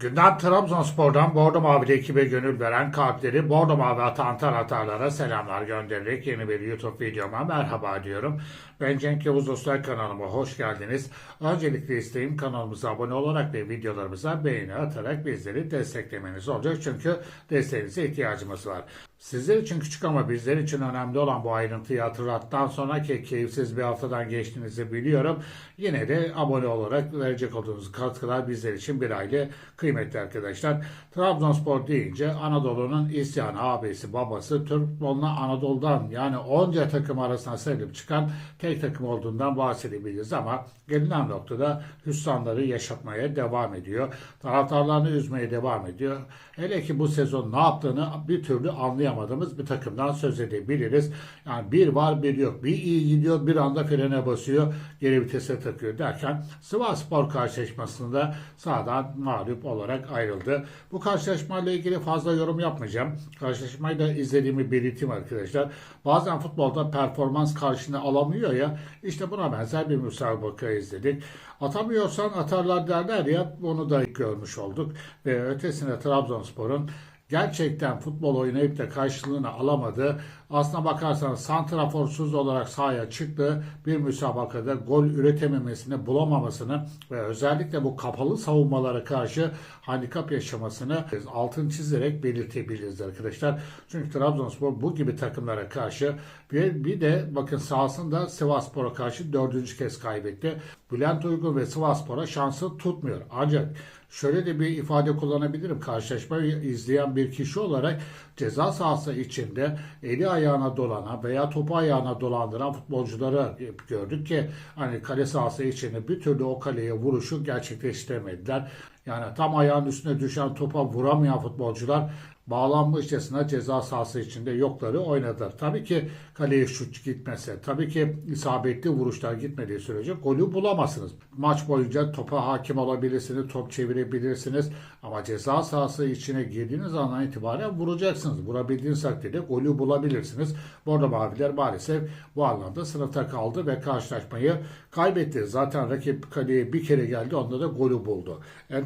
Gündem Trabzonspor'dan Bordo Mavi'de ekibe gönül veren kalpleri Bordo Mavi atan taraftarlara selamlar göndererek yeni bir YouTube videoma merhaba diyorum. Ben Cenk Yavuz Usta kanalıma hoş geldiniz. Öncelikle isteğim kanalımıza abone olarak ve videolarımıza beğeni atarak bizleri desteklemeniz olacak. Çünkü desteğinize ihtiyacımız var. Sizler için küçük ama bizler için önemli olan bu ayrıntıyı hatırlattıktan sonra ki keyifsiz bir haftadan geçtiğinizi biliyorum. Yine de abone olarak verecek olduğunuz katkılar bizler için bir aile kıymetli arkadaşlar. Trabzonspor deyince Anadolu'nun isyanı abisi babası Türk futboluna Anadolu'dan yani onca takım arasına serilip çıkan tek takım olduğundan bahsedebiliriz ama gelinen noktada hüsranları yaşatmaya devam ediyor. Taraftarlarını üzmeye devam ediyor. Hele ki bu sezon ne yaptığını bir türlü anlayamadığımız bir takımdan söz edebiliriz. Yani bir var bir yok. Bir iyi gidiyor bir anda frene basıyor. Geri vitese takıyor derken Sivas Spor karşılaşmasında sahadan mağlup olarak ayrıldı. Bu karşılaşmayla ilgili fazla yorum yapmayacağım. Karşılaşmayı da izlediğimi belirteyim arkadaşlar. Bazen futbolda performans karşını alamıyor ya. İşte buna benzer bir müsabaka izledik. Atamıyorsan atarlar derler ya onu da görmüş olduk. Ve ötesine Trabzonspor'un gerçekten futbol oynayıp da karşılığını alamadı. Aslına bakarsanız santraforsuz olarak sahaya çıktı. Bir müsabakada gol üretememesini, bulamamasını ve özellikle bu kapalı savunmalara karşı handikap yaşamasını altın çizerek belirtebiliriz arkadaşlar. Çünkü Trabzonspor bu gibi takımlara karşı bir, bir de bakın sahasında Sivasspor'a karşı dördüncü kez kaybetti. Bülent Uygun ve Sivasspor'a şansı tutmuyor. Ancak şöyle de bir ifade kullanabilirim. Karşılaşmayı izleyen bir kişi olarak ceza sahası içinde eli ayağına dolanan veya topu ayağına dolandıran futbolcuları gördük ki hani kale sahası içinde bir türlü o kaleye vuruşu gerçekleştiremediler. Yani tam ayağın üstüne düşen topa vuramayan futbolcular bağlanmışçasına ceza sahası içinde yokları oynadılar. Tabii ki kaleye şut gitmese, tabii ki isabetli vuruşlar gitmediği sürece golü bulamazsınız. Maç boyunca topa hakim olabilirsiniz, top çevirebilirsiniz ama ceza sahası içine girdiğiniz andan itibaren vuracaksınız. Vurabildiğiniz takdirde golü bulabilirsiniz. Bordo Maviler maalesef bu anlamda sınıfta kaldı ve karşılaşmayı kaybetti. Zaten rakip kaleye bir kere geldi, onda da golü buldu.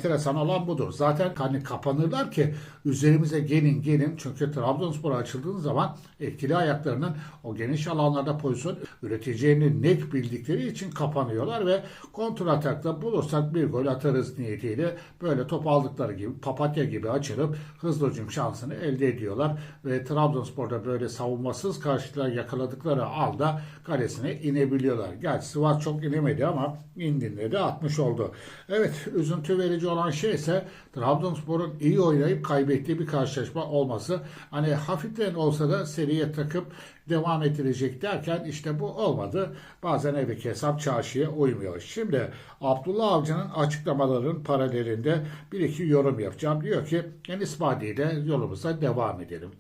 Enteresan olan budur. Zaten hani kapanırlar ki üzerimize gelin gelin çünkü Trabzonspor açıldığın zaman etkili ayaklarının o geniş alanlarda pozisyon üreteceğini net bildikleri için kapanıyorlar ve kontra atakta bulursak bir gol atarız niyetiyle böyle top aldıkları gibi papatya gibi açılıp hızlı hücum şansını elde ediyorlar ve Trabzonspor'da böyle savunmasız karşılar yakaladıkları anda kalesine inebiliyorlar. Gerçi Sivas çok inemedi ama indiğinde de atmış oldu. Evet üzüntü verici şey ise Trabzonspor'un iyi oynayıp kaybettiği bir karşılaşma olması. Hani hafiften olsa da seriye takıp devam ettirecek derken işte bu olmadı. Bazen evdeki hesap çarşıya uymuyor. Şimdi Abdullah Avcı'nın açıklamaların paralelinde bir iki yorum yapacağım. Diyor ki Enis Badi ile yolumuza devam edelim.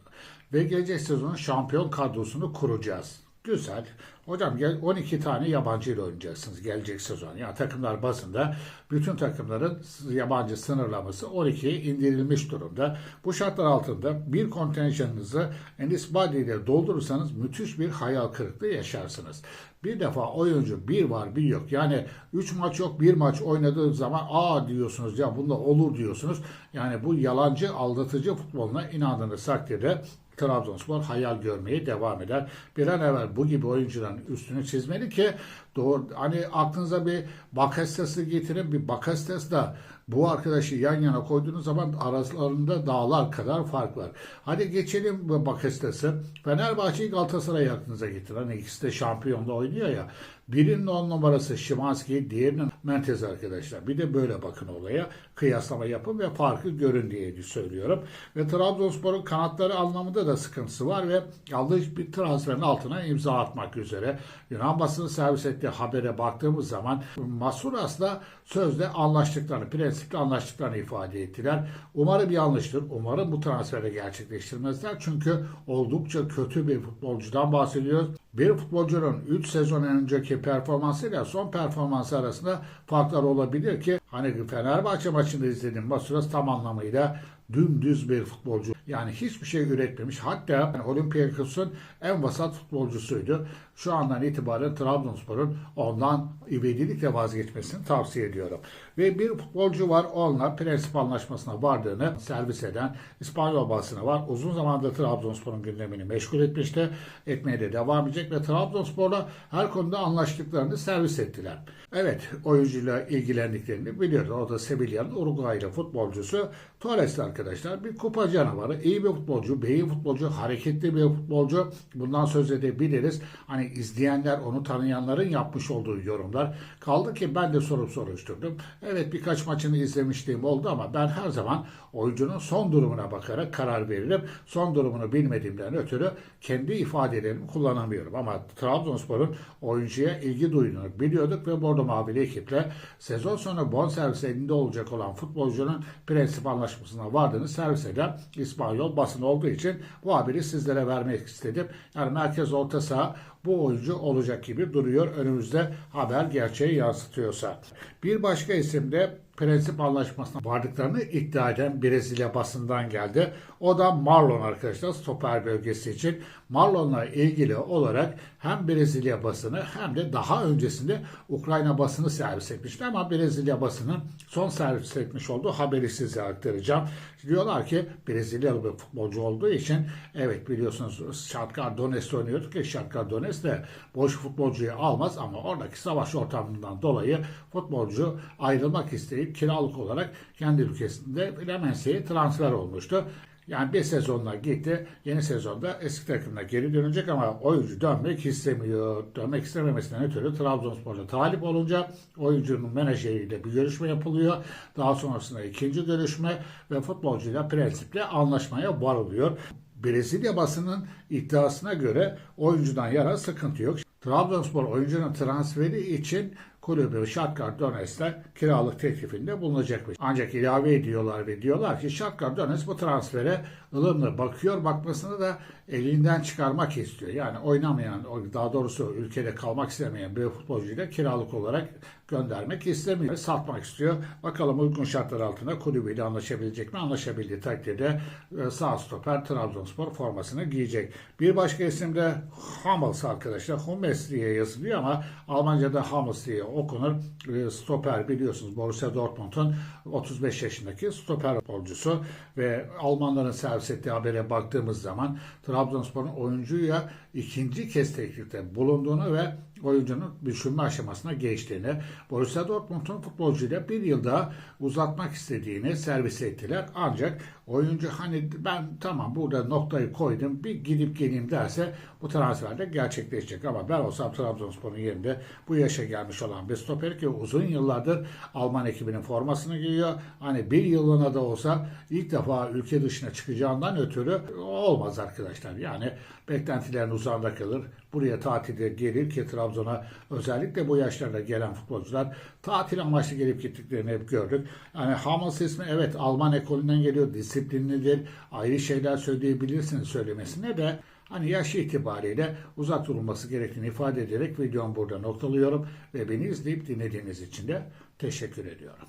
Ve gelecek sezonun şampiyon kadrosunu kuracağız. Güzel. Hocam gel 12 tane yabancı ile oynayacaksınız gelecek sezon. Yani takımlar basında bütün takımların yabancı sınırlaması 12'ye indirilmiş durumda. Bu şartlar altında bir kontenjanınızı Enis Badi ile doldurursanız müthiş bir hayal kırıklığı yaşarsınız. Bir defa oyuncu bir var bir yok. Yani 3 maç yok bir maç oynadığı zaman aa diyorsunuz ya bunda olur diyorsunuz. Yani bu yalancı aldatıcı futboluna inandığınız takdirde Trabzonspor hayal görmeye devam eder. Bir an evvel bu gibi oyuncuların üstünü çizmeli ki doğru hani aklınıza bir Bakastas'ı getirin bir Bakastas da bu arkadaşı yan yana koyduğunuz zaman aralarında dağlar kadar fark var. Hadi geçelim bu Bakastas'ı. Fenerbahçe'yi Galatasaray'ı aklınıza getirin. Hani ikisi de şampiyonda oynuyor ya. Birinin on numarası Şimanski, diğerinin Mentez arkadaşlar. Bir de böyle bakın olaya. Kıyaslama yapın ve farkı görün diye söylüyorum. Ve Trabzonspor'un kanatları anlamında da sıkıntısı var ve aldığı bir transferin altına imza atmak üzere. Yunan basını servis ettiği habere baktığımız zaman Masuras'la sözde anlaştıklarını, prensipte anlaştıklarını ifade ettiler. Umarım yanlıştır. Umarım bu transferi gerçekleştirmezler. Çünkü oldukça kötü bir futbolcudan bahsediyoruz. Bir futbolcunun 3 sezon önceki performansıyla son performansı arasında farklar olabilir ki Hani Fenerbahçe maçında izledim. Masuras tam anlamıyla dümdüz bir futbolcu. Yani hiçbir şey üretmemiş. Hatta yani Olympiakos'un en vasat futbolcusuydu. Şu andan itibaren Trabzonspor'un ondan ivedilikle vazgeçmesini tavsiye ediyorum. Ve bir futbolcu var. Onunla prensip anlaşmasına vardığını servis eden İspanyol basını var. Uzun zamandır Trabzonspor'un gündemini meşgul etmişti. Etmeye de devam edecek ve Trabzonspor'la her konuda anlaştıklarını servis ettiler. Evet oyuncuyla ilgilendiklerini biliyoruz. O da Sevilla'nın Uruguaylı futbolcusu Torres arkadaşlar. Bir kupa canavarı. iyi bir futbolcu, beyi futbolcu, hareketli bir futbolcu. Bundan söz edebiliriz. Hani izleyenler, onu tanıyanların yapmış olduğu yorumlar. Kaldı ki ben de sorup soruşturdum. Evet birkaç maçını izlemişliğim oldu ama ben her zaman oyuncunun son durumuna bakarak karar veririm. Son durumunu bilmediğimden ötürü kendi ifadelerimi kullanamıyorum. Ama Trabzonspor'un oyuncuya ilgi duyduğunu biliyorduk ve Bordo Mavili ekiple sezon sonu bonservis elinde olacak olan futbolcunun prensip anlaşmasına vardığını servis eden İspanyol basın olduğu için bu haberi sizlere vermek istedim. Yani merkez orta saha bu oyuncu olacak gibi duruyor. Önümüzde haber gerçeği yansıtıyorsa. Bir başka isim de prensip anlaşmasına vardıklarını iddia eden Brezilya basından geldi. O da Marlon arkadaşlar stoper bölgesi için. Marlon'la ilgili olarak hem Brezilya basını hem de daha öncesinde Ukrayna basını servis etmişti ama Brezilya basının son servis etmiş olduğu haberi size aktaracağım. Diyorlar ki Brezilyalı bir futbolcu olduğu için evet biliyorsunuz Shakhtar Donetsk oynuyorduk ki Shakhtar Donetsk de boş futbolcuyu almaz ama oradaki savaş ortamından dolayı futbolcu ayrılmak isteyip kiralık olarak kendi ülkesinde Fluminense'ye transfer olmuştu. Yani bir sezonla gitti. Yeni sezonda eski takımına geri dönecek ama oyuncu dönmek istemiyor. Dönmek istememesinden ötürü Trabzonspor'da talip olunca oyuncunun menajeriyle bir görüşme yapılıyor. Daha sonrasında ikinci görüşme ve futbolcuyla prensiple anlaşmaya varılıyor. Brezilya basının iddiasına göre oyuncudan yana sıkıntı yok. Trabzonspor oyuncunun transferi için kulübü Shakhtar Donetsk'te kiralık teklifinde bulunacakmış. Ancak ilave ediyorlar ve diyorlar ki Shakhtar Donetsk bu transfere ılımlı bakıyor. Bakmasını da elinden çıkarmak istiyor. Yani oynamayan, daha doğrusu ülkede kalmak istemeyen bir futbolcuyu da kiralık olarak göndermek istemiyor. Satmak istiyor. Bakalım uygun şartlar altında kulübüyle anlaşabilecek mi? Anlaşabildiği takdirde e, sağ stoper Trabzonspor formasını giyecek. Bir başka isim de Hummels arkadaşlar. Hummels diye yazılıyor ama Almanca'da Hummels diye okunur. E, stoper biliyorsunuz Borussia Dortmund'un 35 yaşındaki stoper futbolcusu ve Almanların servis ettiği habere baktığımız zaman Trabzonspor'un oyuncuya ikinci kez teklifte bulunduğunu ve oyuncunun düşünme aşamasına geçtiğini, Borussia Dortmund'un futbolcuyla bir yıl daha uzatmak istediğini servis ettiler. Ancak oyuncu hani ben tamam burada noktayı koydum bir gidip geleyim derse bu transferde gerçekleşecek. Ama ben olsam Trabzonspor'un yerinde bu yaşa gelmiş olan bir stoper ki uzun yıllardır Alman ekibinin formasını giyiyor. Hani bir yıllığına da olsa ilk defa ülke dışına çıkacağından ötürü olmaz arkadaşlar. Yani beklentilerin uzağında kalır. Buraya tatilde gelir ki Trabzon'a özellikle bu yaşlarda gelen futbolcular tatil amaçlı gelip gittiklerini hep gördük. Yani Hamas ismi evet Alman ekolünden geliyor. Disiplinlidir. Ayrı şeyler söyleyebilirsiniz söylemesine de hani yaş itibariyle uzak durulması gerektiğini ifade ederek videomu burada noktalıyorum ve beni izleyip dinlediğiniz için de teşekkür ediyorum.